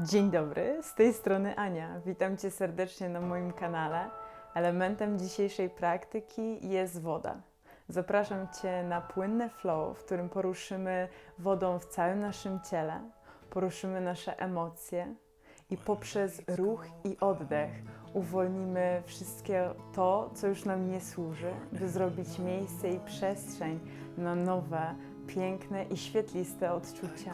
Dzień dobry, z tej strony Ania. Witam Cię serdecznie na moim kanale. Elementem dzisiejszej praktyki jest woda. Zapraszam Cię na płynne flow, w którym poruszymy wodą w całym naszym ciele, poruszymy nasze emocje i poprzez ruch i oddech uwolnimy wszystkie to, co już nam nie służy, by zrobić miejsce i przestrzeń na nowe, piękne i świetliste odczucia.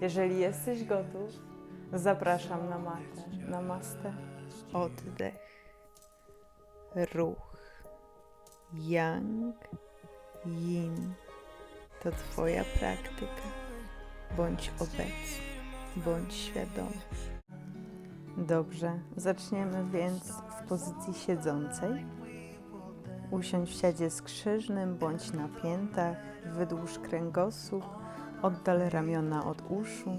Jeżeli jesteś gotów, zapraszam na matę. Namaste. Oddech. Ruch. Yang. Yin. To Twoja praktyka. Bądź obecny. Bądź świadomy. Dobrze, zaczniemy więc w pozycji siedzącej. Usiądź w siadzie skrzyżnym bądź na piętach, wydłuż kręgosłup, oddal ramiona od uszu.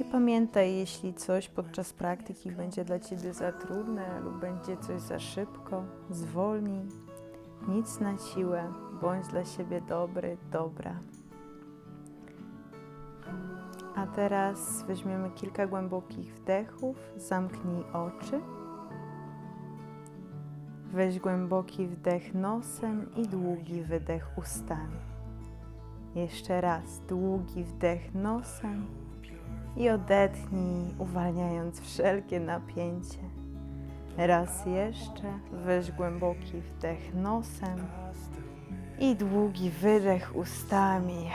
I pamiętaj, jeśli coś podczas praktyki będzie dla Ciebie za trudne lub będzie coś za szybko, zwolnij. Nic na siłę, bądź dla siebie dobry, dobra. A teraz weźmiemy kilka głębokich wdechów, zamknij oczy. Weź głęboki wdech nosem i długi wydech ustami. Jeszcze raz długi wdech nosem i odetnij, uwalniając wszelkie napięcie. Raz jeszcze weź głęboki wdech nosem i długi wydech ustami.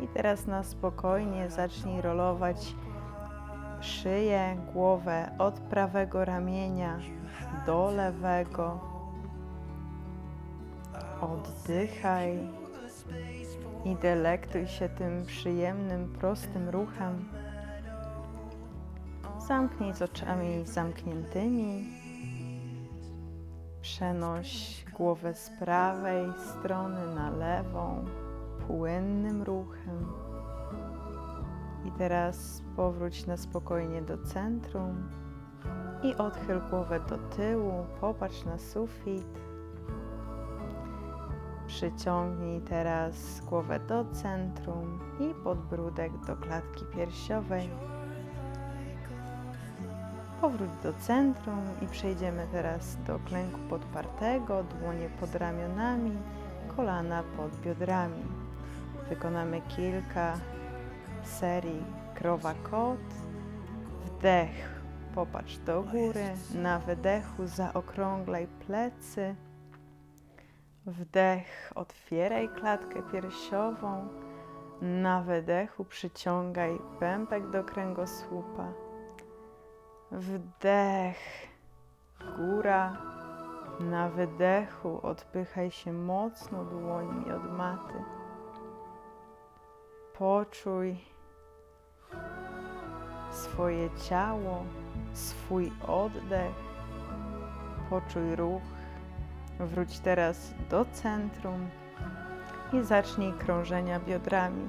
I teraz na spokojnie zacznij rolować szyję, głowę od prawego ramienia do lewego. Oddychaj i delektuj się tym przyjemnym, prostym ruchem. Zamknij z oczami zamkniętymi. Przenoś głowę z prawej strony na lewą płynnym ruchem. I teraz powróć na spokojnie do centrum i odchyl głowę do tyłu, popatrz na sufit. Przyciągnij teraz głowę do centrum i podbródek do klatki piersiowej. Powróć do centrum i przejdziemy teraz do klęku podpartego, dłonie pod ramionami, kolana pod biodrami. Wykonamy kilka serii krowa kot. Wdech, popatrz do góry, na wydechu zaokrąglaj plecy. Wdech, otwieraj klatkę piersiową. Na wydechu przyciągaj pępek do kręgosłupa. Wdech, góra. Na wydechu odpychaj się mocno dłońmi od maty. Poczuj swoje ciało, swój oddech. Poczuj ruch. Wróć teraz do centrum i zacznij krążenia biodrami,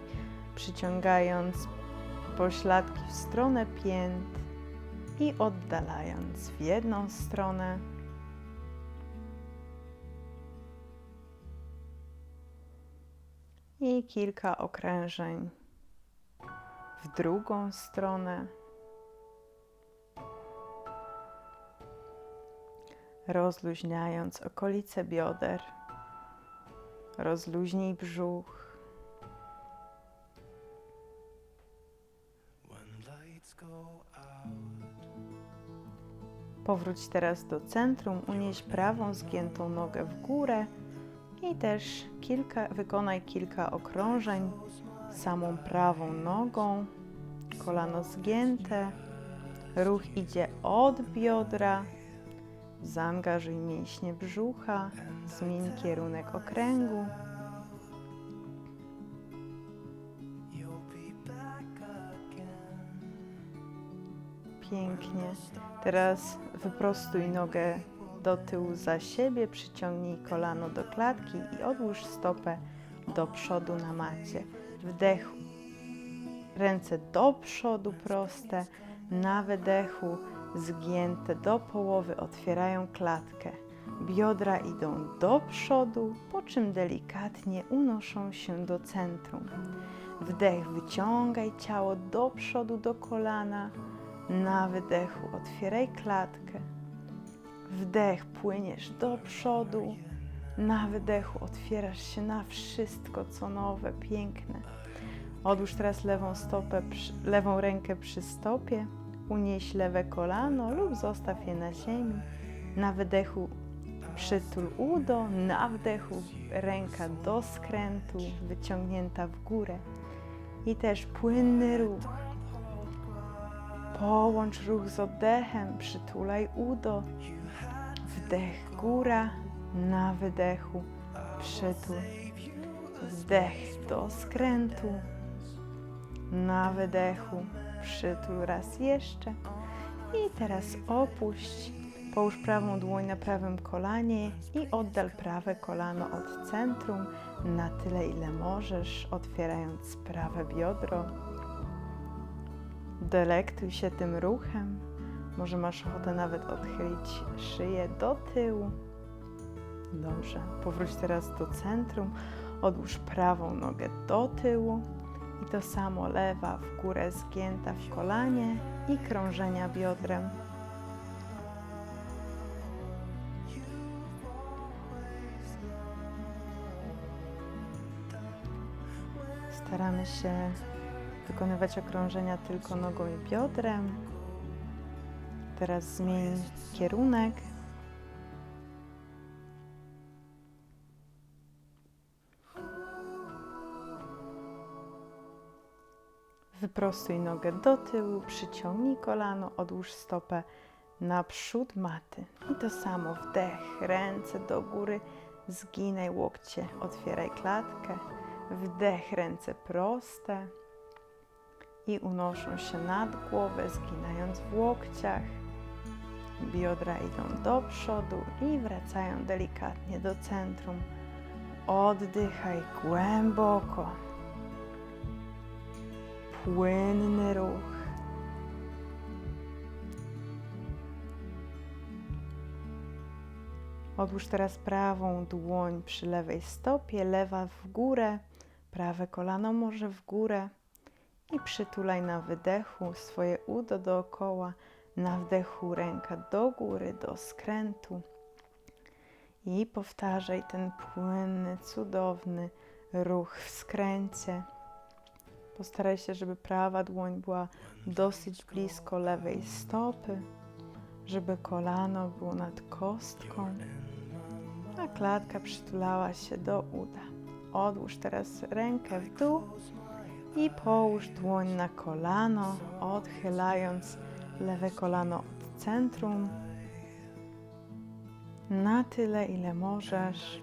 przyciągając pośladki w stronę pięt i oddalając w jedną stronę. I kilka okrężeń w drugą stronę. Rozluźniając okolice bioder, rozluźnij brzuch. Powróć teraz do centrum, unieś prawą zgiętą nogę w górę i też kilka, wykonaj kilka okrążeń. Samą prawą nogą, kolano zgięte, ruch idzie od biodra, zaangażuj mięśnie brzucha, zmień kierunek okręgu. Pięknie. Teraz wyprostuj nogę do tyłu za siebie, przyciągnij kolano do klatki i odłóż stopę do przodu na macie. Wdech, ręce do przodu proste, na wydechu zgięte do połowy otwierają klatkę. Biodra idą do przodu, po czym delikatnie unoszą się do centrum. Wdech, wyciągaj ciało do przodu, do kolana. Na wydechu otwieraj klatkę. Wdech, płyniesz do przodu. Na wydechu otwierasz się na wszystko, co nowe, piękne. Odłóż teraz lewą stopę, lewą rękę przy stopie. Unieś lewe kolano lub zostaw je na ziemi. Na wydechu przytul udo, na wdechu ręka do skrętu, wyciągnięta w górę. I też płynny ruch. Połącz ruch z oddechem, przytulaj udo. Wdech góra, na wydechu przytul. Wdech do skrętu, na wydechu przytul raz jeszcze. I teraz opuść. Połóż prawą dłoń na prawym kolanie i oddal prawe kolano od centrum na tyle, ile możesz, otwierając prawe biodro. Delektuj się tym ruchem. Może masz ochotę nawet odchylić szyję do tyłu. Dobrze. Powróć teraz do centrum. Odłóż prawą nogę do tyłu. I to samo lewa w górę zgięta w kolanie i krążenia biodrem. Staramy się wykonywać okrążenia tylko nogą i biodrem. Teraz zmień kierunek. Wyprostuj nogę do tyłu, przyciągnij kolano, odłóż stopę naprzód maty. I to samo wdech, ręce do góry, zginaj łokcie, otwieraj klatkę. Wdech, ręce proste i unoszą się nad głowę, zginając w łokciach. Biodra idą do przodu i wracają delikatnie do centrum. Oddychaj głęboko. Płynny ruch. Odłóż teraz prawą dłoń przy lewej stopie, lewa w górę, prawe kolano może w górę i przytulaj na wydechu swoje udo dookoła, na wdechu ręka do góry, do skrętu i powtarzaj ten płynny, cudowny ruch w skręcie. Postaraj się, żeby prawa dłoń była dosyć blisko lewej stopy, żeby kolano było nad kostką, a klatka przytulała się do uda. Odłóż teraz rękę w dół i połóż dłoń na kolano, odchylając lewe kolano od centrum na tyle, ile możesz.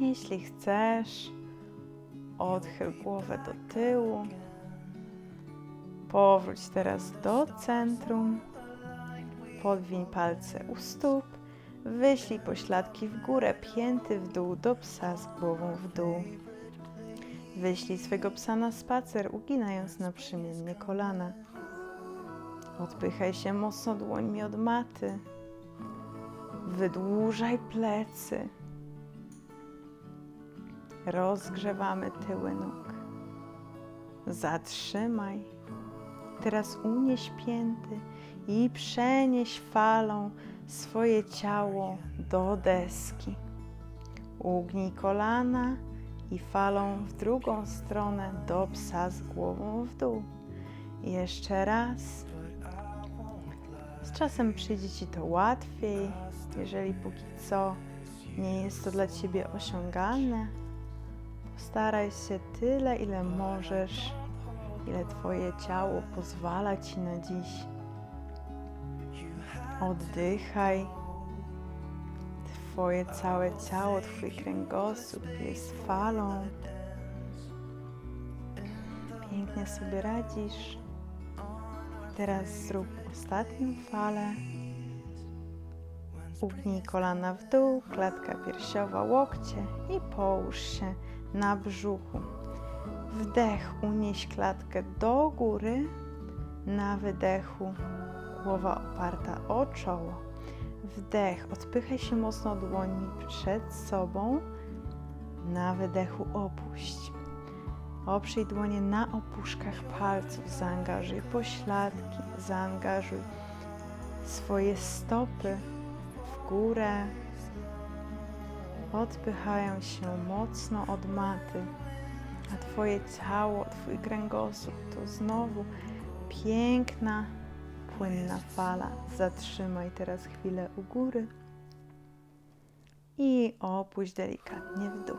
Jeśli chcesz, odchyl głowę do tyłu. Powróć teraz do centrum. Podwiń palce u stóp. Wyślij pośladki w górę, pięty w dół do psa z głową w dół. Wyślij swego psa na spacer, uginając naprzemiennie kolana. Odpychaj się mocno dłońmi od maty. Wydłużaj plecy. Rozgrzewamy tyły nóg. Zatrzymaj. Teraz unieś pięty i przenieś falą swoje ciało do deski. Ugnij kolana i falą w drugą stronę do psa z głową w dół. Jeszcze raz. Z czasem przyjdzie Ci to łatwiej, jeżeli póki co nie jest to dla Ciebie osiągalne. Postaraj się tyle, ile możesz, ile Twoje ciało pozwala Ci na dziś. Oddychaj. Twoje całe ciało, Twój kręgosłup jest falą. Pięknie sobie radzisz. Teraz zrób ostatnią falę. Ugnij kolana w dół, klatka piersiowa, łokcie i połóż się na brzuchu. Wdech, unieś klatkę do góry. Na wydechu głowa oparta o czoło. Wdech, odpychaj się mocno dłońmi przed sobą. Na wydechu opuść. Oprzyj dłonie na opuszkach palców, zaangażuj pośladki, zaangażuj swoje stopy w górę. Odpychają się mocno od maty, a Twoje ciało, Twój kręgosłup to znowu piękna, płynna fala. Zatrzymaj teraz chwilę u góry i opuść delikatnie w dół.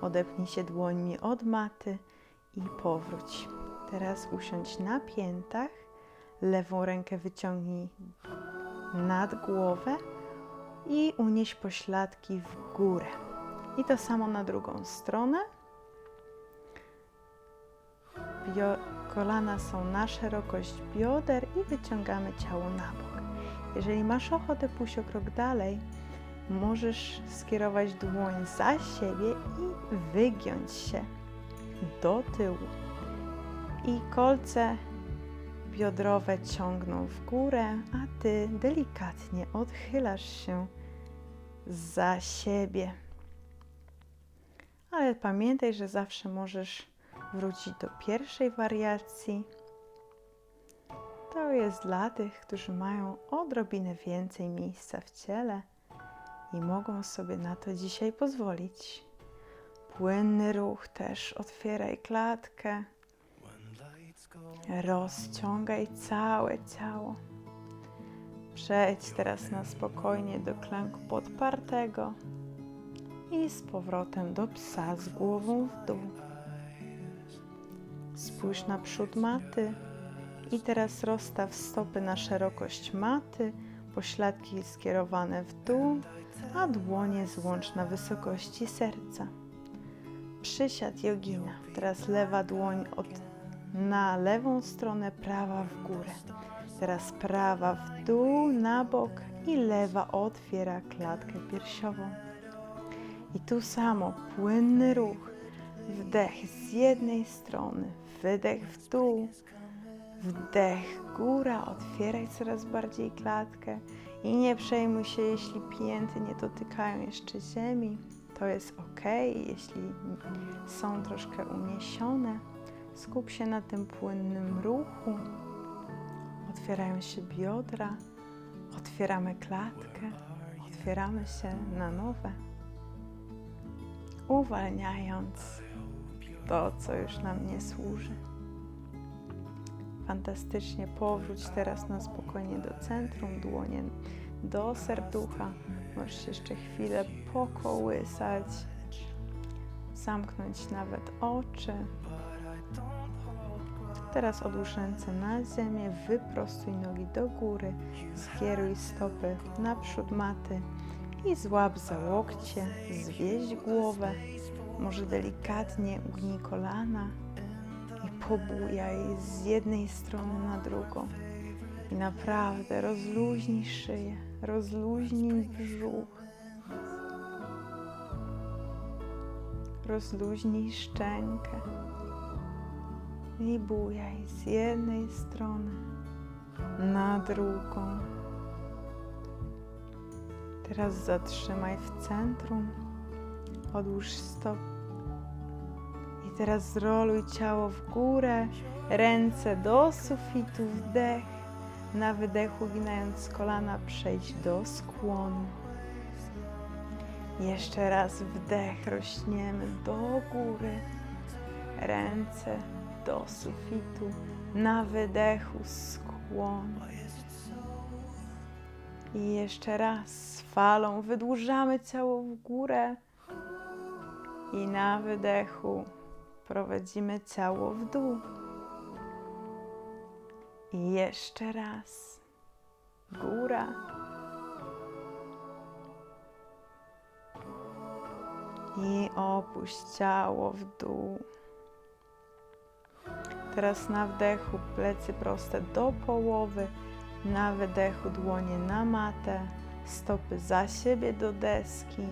Odepnij się dłońmi od maty i powróć. Teraz usiądź na piętach, lewą rękę wyciągnij nad głowę i unieś pośladki w górę. I to samo na drugą stronę. Bio kolana są na szerokość bioder i wyciągamy ciało na bok. Jeżeli masz ochotę pójść o krok dalej, możesz skierować dłoń za siebie i wygiąć się do tyłu. I kolce biodrowe ciągną w górę, a ty delikatnie odchylasz się za siebie. Ale pamiętaj, że zawsze możesz wrócić do pierwszej wariacji. To jest dla tych, którzy mają odrobinę więcej miejsca w ciele i mogą sobie na to dzisiaj pozwolić. Płynny ruch też otwieraj klatkę. Rozciągaj całe ciało. Przejdź teraz na spokojnie do klęku podpartego i z powrotem do psa z głową w dół. Spójrz na przód maty i teraz rozstaw stopy na szerokość maty, pośladki skierowane w dół, a dłonie złącz na wysokości serca. Przysiad jogina. Teraz lewa dłoń od, na lewą stronę, prawa w górę. Teraz prawa w dół, na bok i lewa otwiera klatkę piersiową. I tu samo płynny ruch. Wdech z jednej strony, wydech w dół, wdech góra, otwieraj coraz bardziej klatkę i nie przejmuj się, jeśli pięty nie dotykają jeszcze ziemi. To jest ok, jeśli są troszkę uniesione. Skup się na tym płynnym ruchu. Otwierają się biodra, otwieramy klatkę, otwieramy się na nowe, uwalniając to, co już nam nie służy. Fantastycznie powróć teraz na spokojnie do centrum, dłonie do serducha. Możesz jeszcze chwilę pokołysać, zamknąć nawet oczy. Teraz odłóż ręce na ziemię, wyprostuj nogi do góry, skieruj stopy naprzód maty i złap za łokcie, zwieź głowę, może delikatnie ugnij kolana i pobujaj z jednej strony na drugą. I naprawdę rozluźnij szyję, rozluźnij brzuch, rozluźnij szczękę i bujaj z jednej strony na drugą. Teraz zatrzymaj w centrum, odłóż stop i teraz zroluj ciało w górę, ręce do sufitu, wdech, na wydechu ginając kolana przejdź do skłonu. Jeszcze raz wdech, rośniemy do góry, ręce do sufitu, na wydechu skłon. I jeszcze raz z falą wydłużamy ciało w górę i na wydechu prowadzimy ciało w dół. I jeszcze raz góra. I opuść ciało w dół. Teraz na wdechu plecy proste do połowy, na wydechu dłonie na matę, stopy za siebie do deski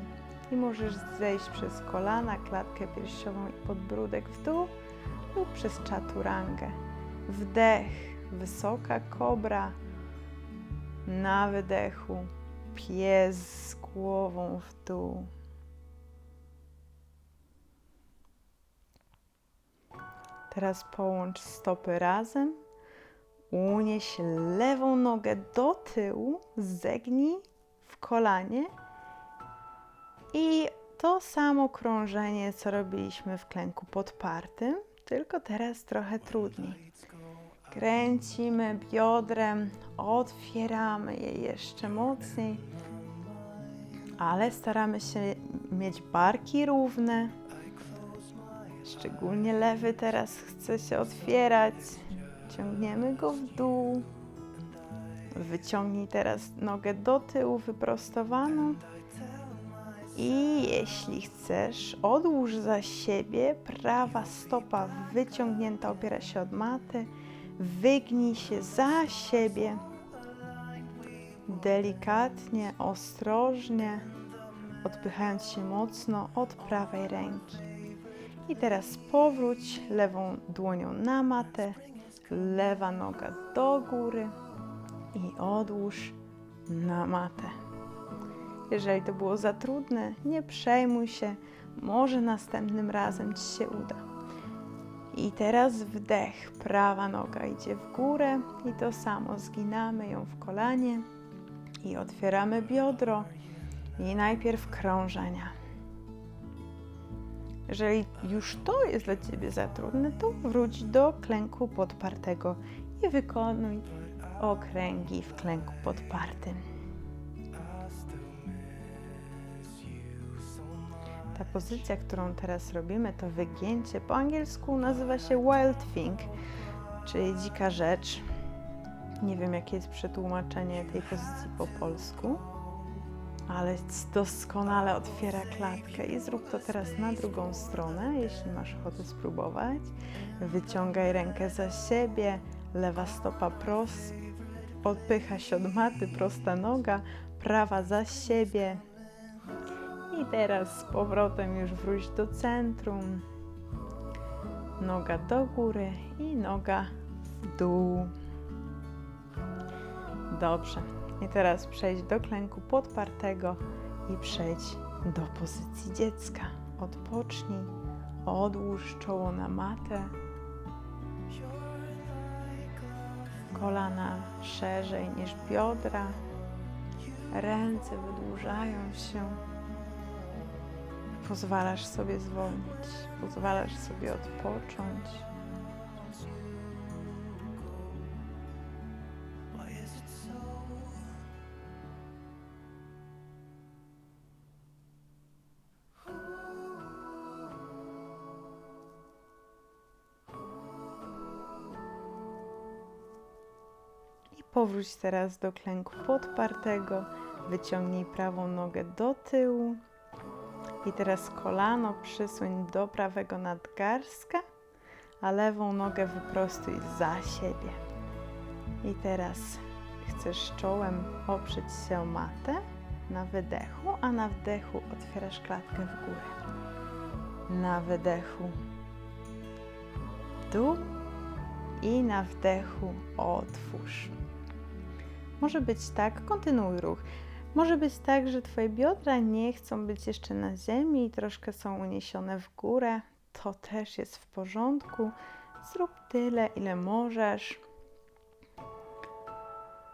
i możesz zejść przez kolana, klatkę piersiową i podbródek w dół lub przez czaturangę. Wdech, wysoka kobra, na wydechu pies z głową w dół. Teraz połącz stopy razem. Unieś lewą nogę do tyłu, zegnij w kolanie i to samo krążenie, co robiliśmy w klęku podpartym, tylko teraz trochę trudniej. Kręcimy biodrem, otwieramy je jeszcze mocniej, ale staramy się mieć barki równe. Szczególnie lewy teraz chce się otwierać. Ciągniemy go w dół. Wyciągnij teraz nogę do tyłu wyprostowaną. I jeśli chcesz, odłóż za siebie. Prawa stopa wyciągnięta opiera się od maty. Wygnij się za siebie. Delikatnie, ostrożnie, odpychając się mocno od prawej ręki. I teraz powróć lewą dłonią na matę, lewa noga do góry i odłóż na matę. Jeżeli to było za trudne, nie przejmuj się, może następnym razem ci się uda. I teraz wdech, prawa noga idzie w górę i to samo zginamy ją w kolanie i otwieramy biodro i najpierw krążenia. Jeżeli już to jest dla Ciebie za trudne, to wróć do klęku podpartego i wykonuj okręgi w klęku podpartym. Ta pozycja, którą teraz robimy, to wygięcie. Po angielsku nazywa się wild thing, czyli dzika rzecz. Nie wiem, jakie jest przetłumaczenie tej pozycji po polsku, ale doskonale otwiera klatkę. I zrób to teraz na drugą stronę, jeśli masz ochotę spróbować. Wyciągaj rękę za siebie, lewa stopa prost, odpycha się od maty, prosta noga, prawa za siebie. I teraz z powrotem już wróć do centrum. Noga do góry i noga w dół. Dobrze. I teraz przejdź do klęku podpartego i przejdź do pozycji dziecka. Odpocznij, odłóż czoło na matę. Kolana szerzej niż biodra. Ręce wydłużają się. Pozwalasz sobie zwolnić, pozwalasz sobie odpocząć. Powróć teraz do klęku podpartego. Wyciągnij prawą nogę do tyłu. I teraz kolano przysuń do prawego nadgarstka, a lewą nogę wyprostuj za siebie. I teraz chcesz czołem oprzeć się o matę na wydechu, a na wdechu otwierasz klatkę w górę. Na wydechu dół i na wdechu otwórz. Może być tak, kontynuuj ruch. Może być tak, że Twoje biodra nie chcą być jeszcze na ziemi i troszkę są uniesione w górę. To też jest w porządku. Zrób tyle, ile możesz.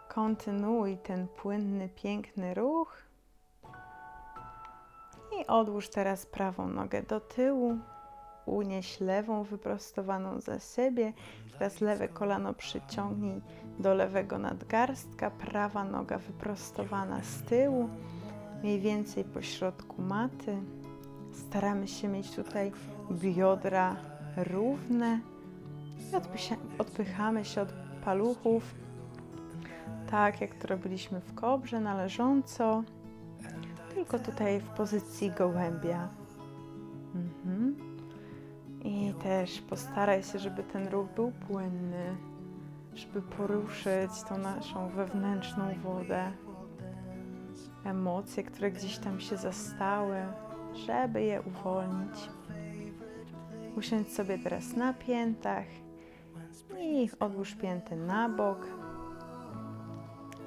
Kontynuuj ten płynny, piękny ruch. I odłóż teraz prawą nogę do tyłu. Unieś lewą wyprostowaną za siebie. Teraz lewe kolano przyciągnij do lewego nadgarstka, prawa noga wyprostowana z tyłu, mniej więcej po środku maty. Staramy się mieć tutaj biodra równe i odpychamy się od paluchów, tak jak to robiliśmy w kobrze, należąco, tylko tutaj w pozycji gołębia. Mhm. I też postaraj się, żeby ten ruch był płynny żeby poruszyć tą naszą wewnętrzną wodę, emocje, które gdzieś tam się zastały, żeby je uwolnić. Usiądź sobie teraz na piętach i odłóż pięty na bok.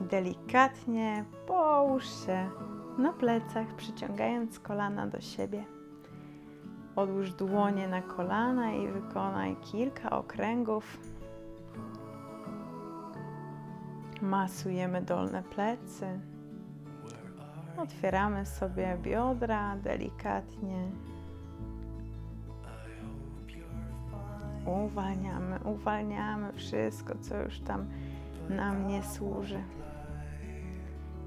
Delikatnie połóż się na plecach, przyciągając kolana do siebie. Odłóż dłonie na kolana i wykonaj kilka okręgów. Masujemy dolne plecy. Otwieramy sobie biodra delikatnie. Uwalniamy, uwalniamy wszystko, co już tam nam nie służy.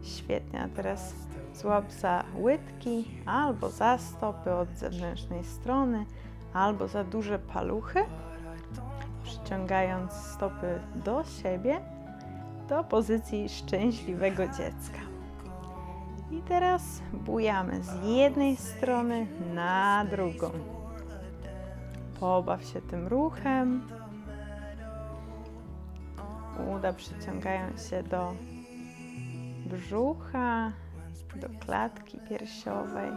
Świetnie, a teraz złap za łydki albo za stopy od zewnętrznej strony, albo za duże paluchy, przyciągając stopy do siebie, do pozycji szczęśliwego dziecka. I teraz bujamy z jednej strony na drugą. Pobaw się tym ruchem. Uda przyciągają się do brzucha, do klatki piersiowej.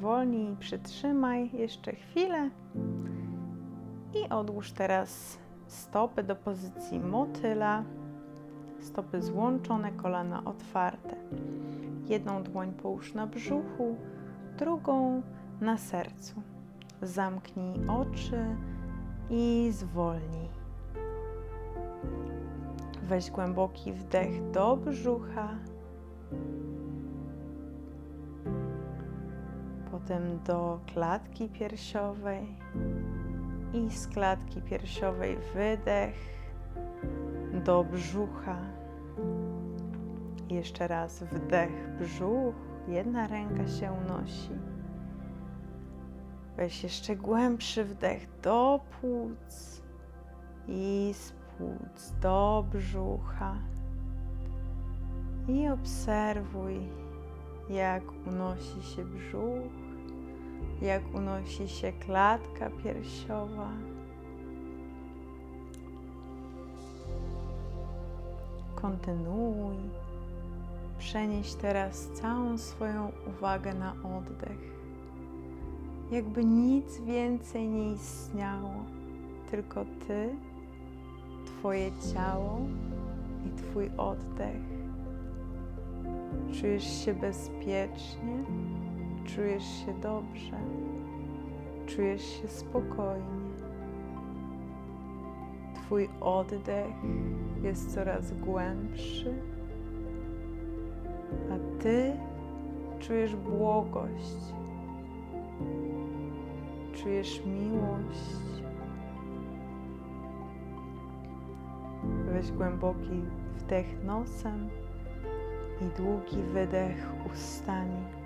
Zwolnij, przytrzymaj jeszcze chwilę i odłóż teraz stopy do pozycji motyla. Stopy złączone, kolana otwarte. Jedną dłoń połóż na brzuchu, drugą na sercu. Zamknij oczy i zwolnij. Weź głęboki wdech do brzucha. Potem do klatki piersiowej i z klatki piersiowej wydech do brzucha. Jeszcze raz wdech, brzuch, jedna ręka się unosi. Weź jeszcze głębszy wdech do płuc i z płuc do brzucha. I obserwuj, jak unosi się brzuch, jak unosi się klatka piersiowa. Kontynuuj. Przenieś teraz całą swoją uwagę na oddech. Jakby nic więcej nie istniało, tylko ty, Twoje ciało i Twój oddech. Czujesz się bezpiecznie, czujesz się dobrze, czujesz się spokojnie. Twój oddech jest coraz głębszy, a Ty czujesz błogość, czujesz miłość. Weź głęboki wdech nosem i długi wydech ustami.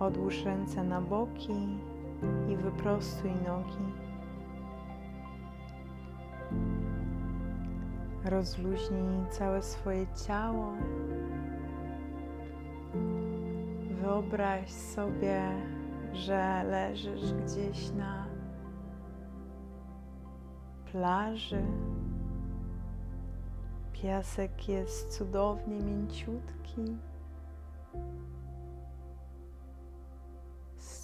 Odłóż ręce na boki i wyprostuj nogi. Rozluźnij całe swoje ciało. Wyobraź sobie, że leżysz gdzieś na plaży. Piasek jest cudownie mięciutki.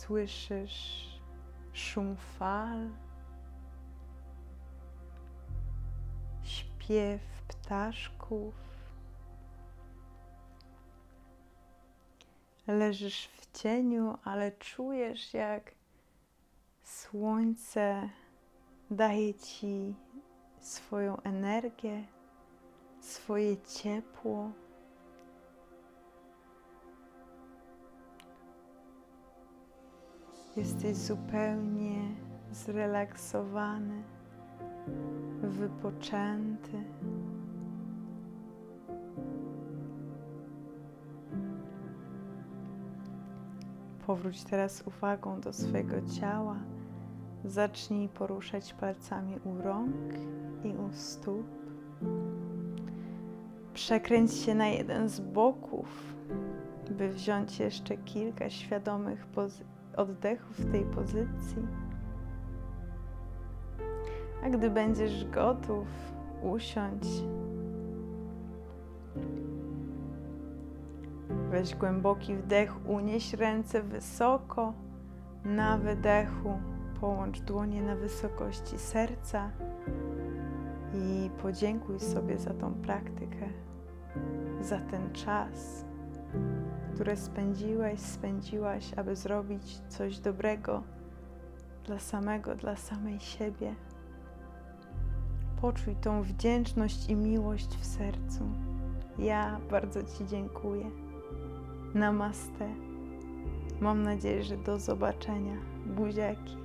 Słyszysz szum fal, śpiew ptaszków. Leżysz w cieniu, ale czujesz, jak słońce daje ci swoją energię, swoje ciepło. Jesteś zupełnie zrelaksowany, wypoczęty. Powróć teraz uwagą do swojego ciała. Zacznij poruszać palcami u rąk i u stóp. Przekręć się na jeden z boków, by wziąć jeszcze kilka świadomych oddechów w tej pozycji. A gdy będziesz gotów, usiądź. Weź głęboki wdech, unieś ręce wysoko. Na wydechu połącz dłonie na wysokości serca i podziękuj sobie za tą praktykę, za ten czas, który spędziłeś, spędziłaś, aby zrobić coś dobrego dla samego, dla samej siebie. Poczuj tą wdzięczność i miłość w sercu. Ja bardzo Ci dziękuję. Namaste. Mam nadzieję, że do zobaczenia. Buziaki.